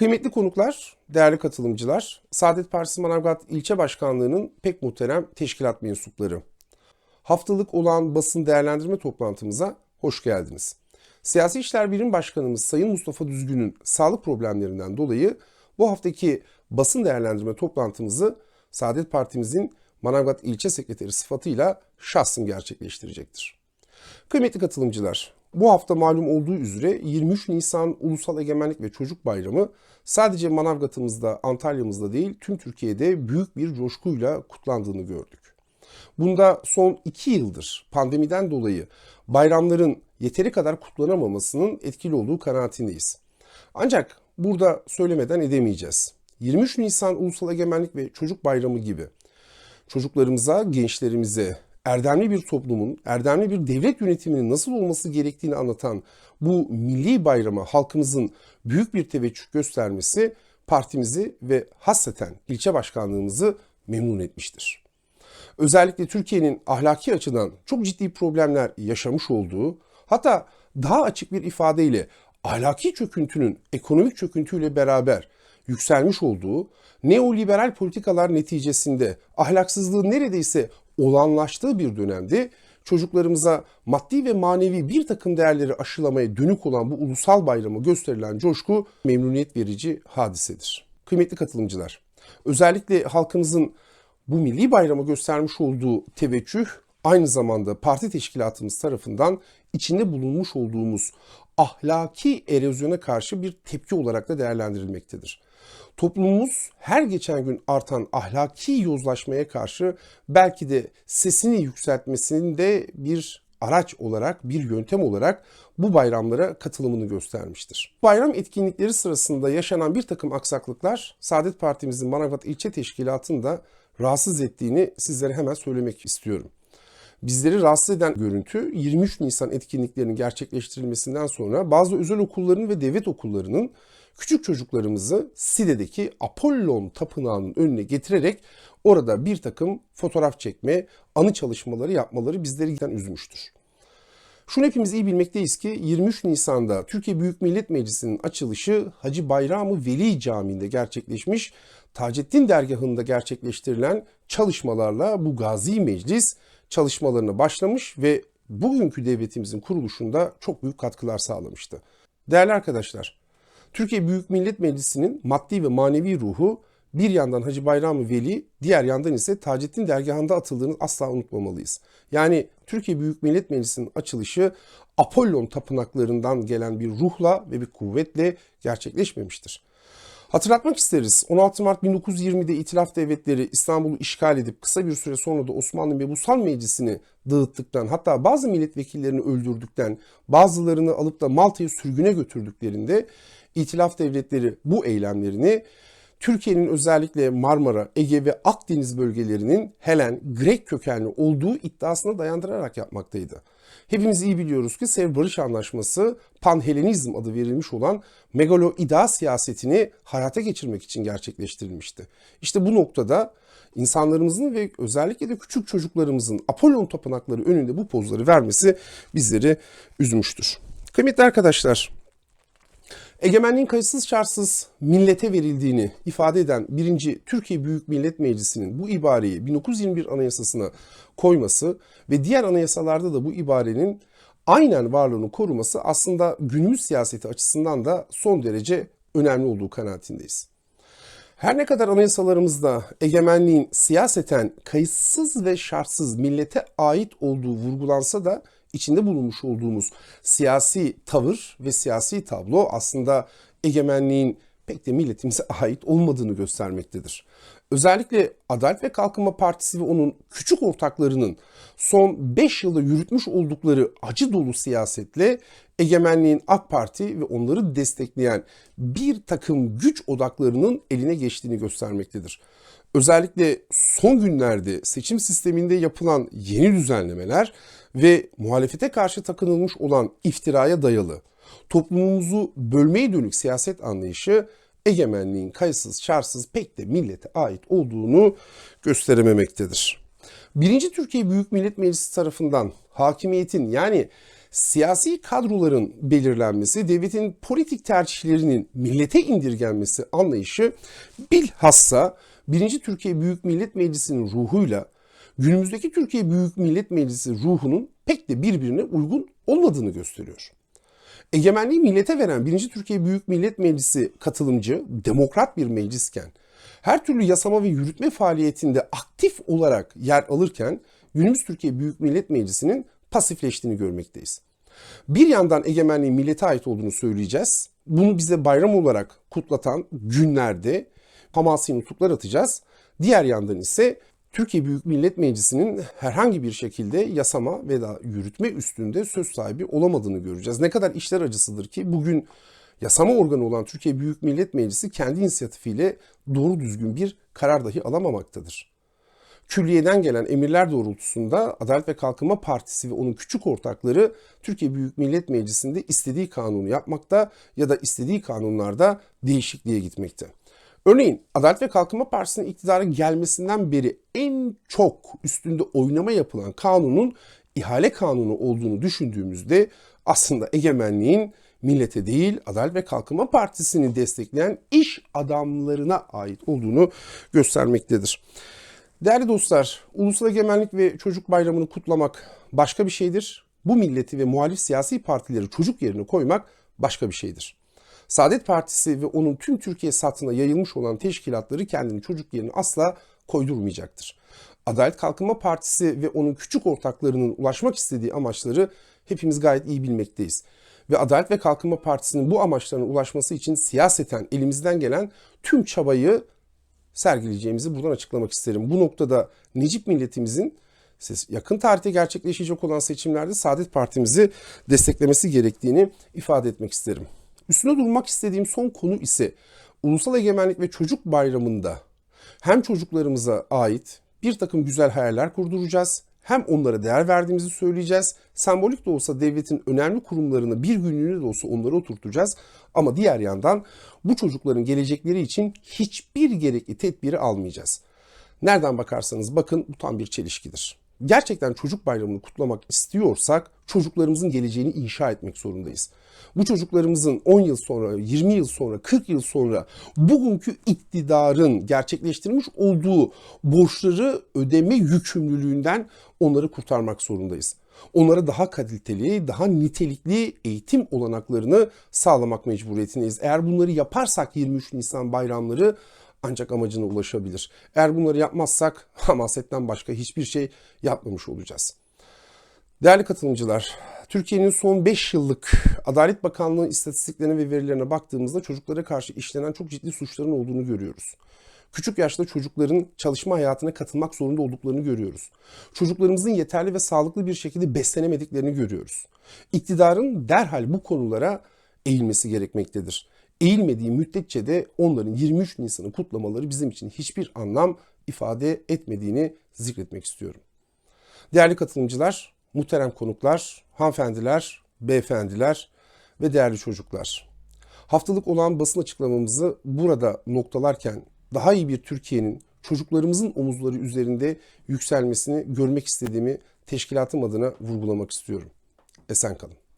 Kıymetli konuklar, değerli katılımcılar, Saadet Partisi Manavgat İlçe Başkanlığı'nın pek muhterem teşkilat mensupları. Haftalık olan basın değerlendirme toplantımıza hoş geldiniz. Siyasi İşler Birim Başkanımız Sayın Mustafa Düzgün'ün sağlık problemlerinden dolayı bu haftaki basın değerlendirme toplantımızı Saadet Partimizin Manavgat İlçe Sekreteri sıfatıyla şahsım gerçekleştirecektir. Kıymetli katılımcılar, bu hafta malum olduğu üzere 23 Nisan Ulusal Egemenlik ve Çocuk Bayramı sadece Manavgat'ımızda, Antalya'mızda değil tüm Türkiye'de büyük bir coşkuyla kutlandığını gördük. Bunda son iki yıldır pandemiden dolayı bayramların yeteri kadar kutlanamamasının etkili olduğu kanaatindeyiz. Ancak burada söylemeden edemeyeceğiz. 23 Nisan Ulusal Egemenlik ve Çocuk Bayramı gibi çocuklarımıza, gençlerimize erdemli bir toplumun, erdemli bir devlet yönetiminin nasıl olması gerektiğini anlatan bu milli bayrama halkımızın büyük bir teveccüh göstermesi partimizi ve hasreten ilçe başkanlığımızı memnun etmiştir. Özellikle Türkiye'nin ahlaki açıdan çok ciddi problemler yaşamış olduğu, hatta daha açık bir ifadeyle ahlaki çöküntünün ekonomik çöküntüyle beraber yükselmiş olduğu neoliberal politikalar neticesinde ahlaksızlığın neredeyse olanlaştığı bir dönemde çocuklarımıza maddi ve manevi bir takım değerleri aşılamaya dönük olan bu ulusal bayramı gösterilen coşku memnuniyet verici hadisedir. Kıymetli katılımcılar, özellikle halkımızın bu milli bayrama göstermiş olduğu teveccüh aynı zamanda parti teşkilatımız tarafından içinde bulunmuş olduğumuz ahlaki erozyona karşı bir tepki olarak da değerlendirilmektedir. Toplumumuz her geçen gün artan ahlaki yozlaşmaya karşı belki de sesini yükseltmesinin de bir araç olarak, bir yöntem olarak bu bayramlara katılımını göstermiştir. Bayram etkinlikleri sırasında yaşanan bir takım aksaklıklar Saadet Partimizin Manavgat İlçe Teşkilatı'nda rahatsız ettiğini sizlere hemen söylemek istiyorum. Bizleri rahatsız eden görüntü 23 Nisan etkinliklerinin gerçekleştirilmesinden sonra bazı özel okulların ve devlet okullarının küçük çocuklarımızı Side'deki Apollon Tapınağı'nın önüne getirerek orada bir takım fotoğraf çekme, anı çalışmaları yapmaları bizleri giden üzmüştür. Şunu hepimiz iyi bilmekteyiz ki 23 Nisan'da Türkiye Büyük Millet Meclisi'nin açılışı Hacı Bayramı Veli Camii'nde gerçekleşmiş. Taceddin Dergahı'nda gerçekleştirilen çalışmalarla bu Gazi Meclis çalışmalarına başlamış ve bugünkü devletimizin kuruluşunda çok büyük katkılar sağlamıştı. Değerli arkadaşlar, Türkiye Büyük Millet Meclisi'nin maddi ve manevi ruhu bir yandan Hacı Bayram Veli, diğer yandan ise Taceddin Dergahı'nda atıldığını asla unutmamalıyız. Yani Türkiye Büyük Millet Meclisi'nin açılışı Apollon tapınaklarından gelen bir ruhla ve bir kuvvetle gerçekleşmemiştir. Hatırlatmak isteriz. 16 Mart 1920'de İtilaf Devletleri İstanbul'u işgal edip kısa bir süre sonra da Osmanlı Mebusal Meclisi'ni dağıttıktan hatta bazı milletvekillerini öldürdükten bazılarını alıp da Malta'ya sürgüne götürdüklerinde İtilaf Devletleri bu eylemlerini Türkiye'nin özellikle Marmara, Ege ve Akdeniz bölgelerinin Helen, Grek kökenli olduğu iddiasına dayandırarak yapmaktaydı. Hepimiz iyi biliyoruz ki Sev Barış Anlaşması Panhelenizm adı verilmiş olan megaloida siyasetini hayata geçirmek için gerçekleştirilmişti. İşte bu noktada insanlarımızın ve özellikle de küçük çocuklarımızın Apollon tapınakları önünde bu pozları vermesi bizleri üzmüştür. Kıymetli arkadaşlar, Egemenliğin kayıtsız şartsız millete verildiğini ifade eden 1. Türkiye Büyük Millet Meclisi'nin bu ibareyi 1921 Anayasası'na koyması ve diğer anayasalarda da bu ibarenin aynen varlığını koruması aslında günümüz siyaseti açısından da son derece önemli olduğu kanaatindeyiz. Her ne kadar anayasalarımızda egemenliğin siyaseten kayıtsız ve şartsız millete ait olduğu vurgulansa da içinde bulunmuş olduğumuz siyasi tavır ve siyasi tablo aslında egemenliğin pek de milletimize ait olmadığını göstermektedir. Özellikle Adalet ve Kalkınma Partisi ve onun küçük ortaklarının son 5 yılda yürütmüş oldukları acı dolu siyasetle egemenliğin AK Parti ve onları destekleyen bir takım güç odaklarının eline geçtiğini göstermektedir. Özellikle son günlerde seçim sisteminde yapılan yeni düzenlemeler ve muhalefete karşı takınılmış olan iftiraya dayalı toplumumuzu bölmeye dönük siyaset anlayışı egemenliğin kayıtsız şartsız pek de millete ait olduğunu gösterememektedir. Birinci Türkiye Büyük Millet Meclisi tarafından hakimiyetin yani siyasi kadroların belirlenmesi, devletin politik tercihlerinin millete indirgenmesi anlayışı bilhassa 1. Türkiye Büyük Millet Meclisi'nin ruhuyla günümüzdeki Türkiye Büyük Millet Meclisi ruhunun pek de birbirine uygun olmadığını gösteriyor. Egemenliği millete veren 1. Türkiye Büyük Millet Meclisi katılımcı, demokrat bir meclisken her türlü yasama ve yürütme faaliyetinde aktif olarak yer alırken günümüz Türkiye Büyük Millet Meclisi'nin pasifleştiğini görmekteyiz. Bir yandan egemenliğin millete ait olduğunu söyleyeceğiz. Bunu bize bayram olarak kutlatan günlerde hamasi nutuklar atacağız. Diğer yandan ise Türkiye Büyük Millet Meclisi'nin herhangi bir şekilde yasama ve da yürütme üstünde söz sahibi olamadığını göreceğiz. Ne kadar işler acısıdır ki bugün yasama organı olan Türkiye Büyük Millet Meclisi kendi inisiyatifiyle doğru düzgün bir karar dahi alamamaktadır. Külliyeden gelen emirler doğrultusunda Adalet ve Kalkınma Partisi ve onun küçük ortakları Türkiye Büyük Millet Meclisi'nde istediği kanunu yapmakta ya da istediği kanunlarda değişikliğe gitmekte. Örneğin Adalet ve Kalkınma Partisi'nin iktidara gelmesinden beri en çok üstünde oynama yapılan kanunun ihale kanunu olduğunu düşündüğümüzde aslında egemenliğin millete değil Adalet ve Kalkınma Partisi'ni destekleyen iş adamlarına ait olduğunu göstermektedir. Değerli dostlar, Ulusal Egemenlik ve Çocuk Bayramı'nı kutlamak başka bir şeydir. Bu milleti ve muhalif siyasi partileri çocuk yerine koymak başka bir şeydir. Saadet Partisi ve onun tüm Türkiye satına yayılmış olan teşkilatları kendini çocuk yerine asla koydurmayacaktır. Adalet Kalkınma Partisi ve onun küçük ortaklarının ulaşmak istediği amaçları hepimiz gayet iyi bilmekteyiz. Ve Adalet ve Kalkınma Partisi'nin bu amaçlarına ulaşması için siyaseten elimizden gelen tüm çabayı sergileyeceğimizi buradan açıklamak isterim. Bu noktada Necip milletimizin yakın tarihte gerçekleşecek olan seçimlerde Saadet Partimizi desteklemesi gerektiğini ifade etmek isterim. Üstüne durmak istediğim son konu ise Ulusal Egemenlik ve Çocuk Bayramı'nda hem çocuklarımıza ait bir takım güzel hayaller kurduracağız hem onlara değer verdiğimizi söyleyeceğiz. Sembolik de olsa devletin önemli kurumlarını bir günlüğüne de olsa onları oturtacağız. Ama diğer yandan bu çocukların gelecekleri için hiçbir gerekli tedbiri almayacağız. Nereden bakarsanız bakın bu tam bir çelişkidir. Gerçekten çocuk bayramını kutlamak istiyorsak çocuklarımızın geleceğini inşa etmek zorundayız. Bu çocuklarımızın 10 yıl sonra, 20 yıl sonra, 40 yıl sonra bugünkü iktidarın gerçekleştirmiş olduğu borçları ödeme yükümlülüğünden onları kurtarmak zorundayız. Onlara daha kaliteli, daha nitelikli eğitim olanaklarını sağlamak mecburiyetindeyiz. Eğer bunları yaparsak 23 Nisan bayramları ancak amacına ulaşabilir. Eğer bunları yapmazsak hamasetten başka hiçbir şey yapmamış olacağız. Değerli katılımcılar, Türkiye'nin son 5 yıllık Adalet Bakanlığı istatistiklerine ve verilerine baktığımızda çocuklara karşı işlenen çok ciddi suçların olduğunu görüyoruz. Küçük yaşta çocukların çalışma hayatına katılmak zorunda olduklarını görüyoruz. Çocuklarımızın yeterli ve sağlıklı bir şekilde beslenemediklerini görüyoruz. İktidarın derhal bu konulara eğilmesi gerekmektedir. Eğilmediği müddetçe de onların 23 Nisan'ı kutlamaları bizim için hiçbir anlam ifade etmediğini zikretmek istiyorum. Değerli katılımcılar, muhterem konuklar, hanımefendiler, beyefendiler ve değerli çocuklar. Haftalık olan basın açıklamamızı burada noktalarken daha iyi bir Türkiye'nin çocuklarımızın omuzları üzerinde yükselmesini görmek istediğimi teşkilatım adına vurgulamak istiyorum. Esen kalın.